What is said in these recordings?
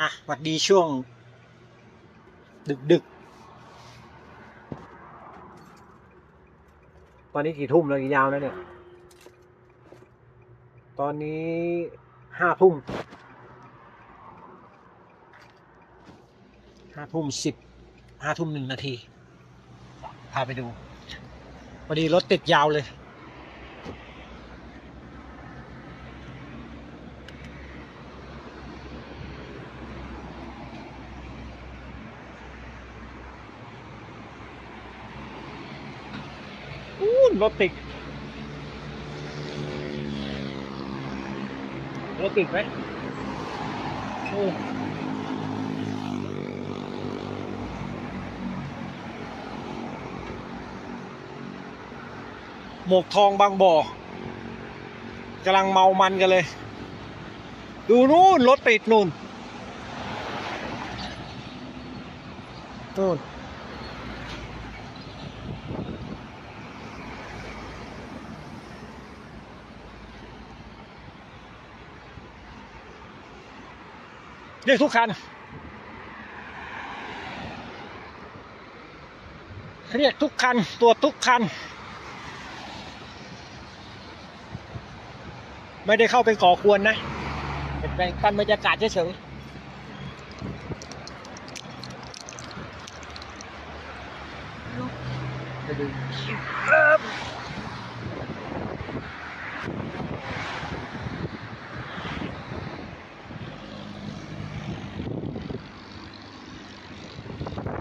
อะหวัดดีช่วง ดึกดึกๆตอนนี้กี่ทุ่มแล้วกี่ยาวแล้วเนี่ย ตอนนี้ห้าทุ่มห้าทุ่มสิบห้าทุ่มหนึ่งนาที พาไปดูพอดีรถติดยาวเลย อู้ รถติด รถติดไหมโอ้หมกทองบางบ่อกำลังเมามันกันเลย ดูนู่นรถติดนู่นนู่น เรียกทุกคันเรียกทุกคันตรวจทุกคัน ไม่ได้เข้าไปก่อกวนนะเป็นแปลงปันบรรยากาศเฉยๆไปดูครับ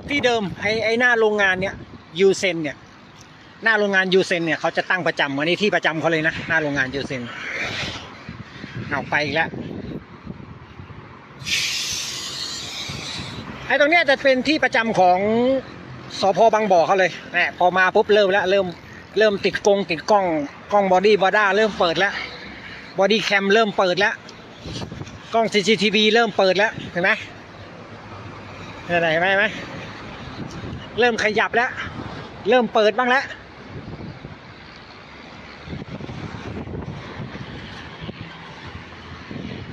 ที่เดิมไอ้ไอ้หน้าโรงงานเนี่ยยูเซนเนี่ยหน้าโรงงานยูเซนเนี่ยเขาจะตั้งประจำวันนี้ที่ประจำเขาเลยนะหน้าโรงงานยูเซนเอาไปอีกแล้วไอ้ตรงเนี้ยจะเป็นที่ประจำของสพบางบ่อเขาเลยแหมพอมาปุ๊บเริ่มแล้วเริ่มเริ่มติดกงติดกล้องกล้องบอดี้บอด้าเริ่มเปิดแล้วบอดี้แคมเริ่มเปิดแล้วกล้อง CCTV เริ่มเปิดแล้วเห็นไหมเห็นไหมเห็นไหม เริ่มขยับแล้ว เริ่มเปิดบ้างแล้ว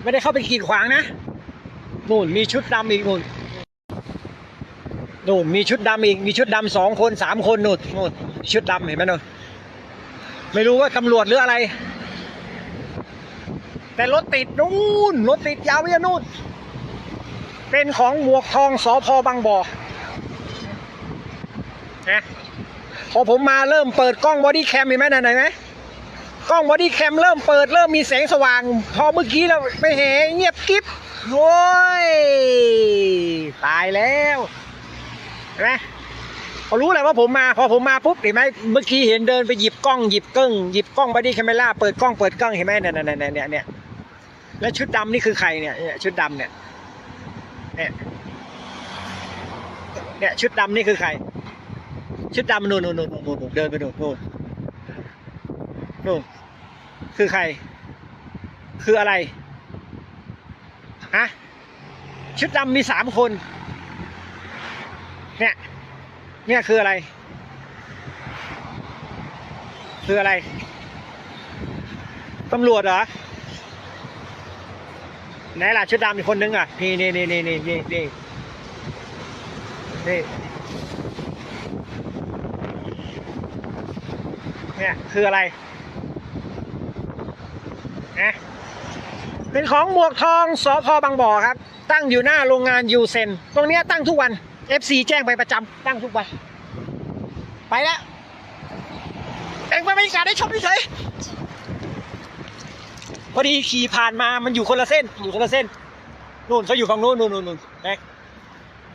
ไม่ได้เข้าไปขีดขวางนะนู่นมีชุดดำอีกนู่นนู่นมีชุดดำอีก มีชุดดำสองคนสามคนนู่นนู่นชุดดำเห็นไหมนู่นไม่รู้ว่าตำรวจหรืออะไร แต่รถติดนู่นรถติดยาวไปยันนู่นเป็นของหมวกทองสอพอบางบ่อ นะพอผมมาเริ่มเปิดกล้องบอดี้แคมเห็นไหมในไหนไหมกล้องบอดี้แคมเริ่มเปิดเริ่มมีแสงสว่าง พอเมื่อกี้เราไม่เห็นเงียบกิ๊บโอ้ยตายแล้วเห็นไหมเขารู้แหละว่าผมมา พอผมมาปุ๊บเห็นไหมเมื่อกี้เห็นเดินไปหยิบกล้องหยิบกล้องหยิบกล้องบอดี้แคมเมล่าเปิดกล้องเปิดกล้องเห็นไหมเนี่ยเนี่ยเนี่ยเนี่ยเนี่ยแล้วชุดดำนี่คือใครเนี่ยเนี่ยชุดดำเนี่ยเนี่ยเนี่ยชุดดำนี่คือใคร ชุดดำนู่นนู่นนู่นนู่นเดินไปนู่นนู่นนู่นคือใคร คืออะไรฮะชุดดำมีสามคน เนี่ย เนี่ยคืออะไร คืออะไรตำรวจเหรอไหนล่ะชุดดำอีกคนนึงอะ นี่นี่นี่นี่นี่นี่นี่ เนี่ยคืออะไรนะเป็นของหมวกทองสอพอบางบ่อครับ ตั้งอยู่หน้าโรงงานยูเซนตรงนี้ตั้งทุกวัน FC แจ้งไปประจำตั้งทุกวัน ไปแล้วเองไปบรรยากาศได้ชมเฉยพอดีขี่ผ่านมามันอยู่คนละเส้น อยู่คนละเส้นนู่นเขาอยู่ฝั่งนู้นนู่นนู่นนู่นนะ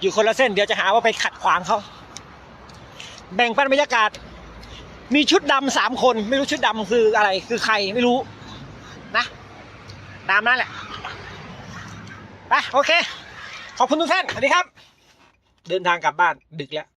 อยู่คนละเส้นเดี๋ยวจะหาว่าไปขัดขวางเขาแบ่งปันบรรยากาศ มีชุดดำสามคนไม่รู้ชุดดำคืออะไร คือใครไม่รู้นะ ตามนั้นแหละไปโอเค ขอบคุณทุกท่านสวัสดีครับ เดินทางกลับบ้านดึกแล้ว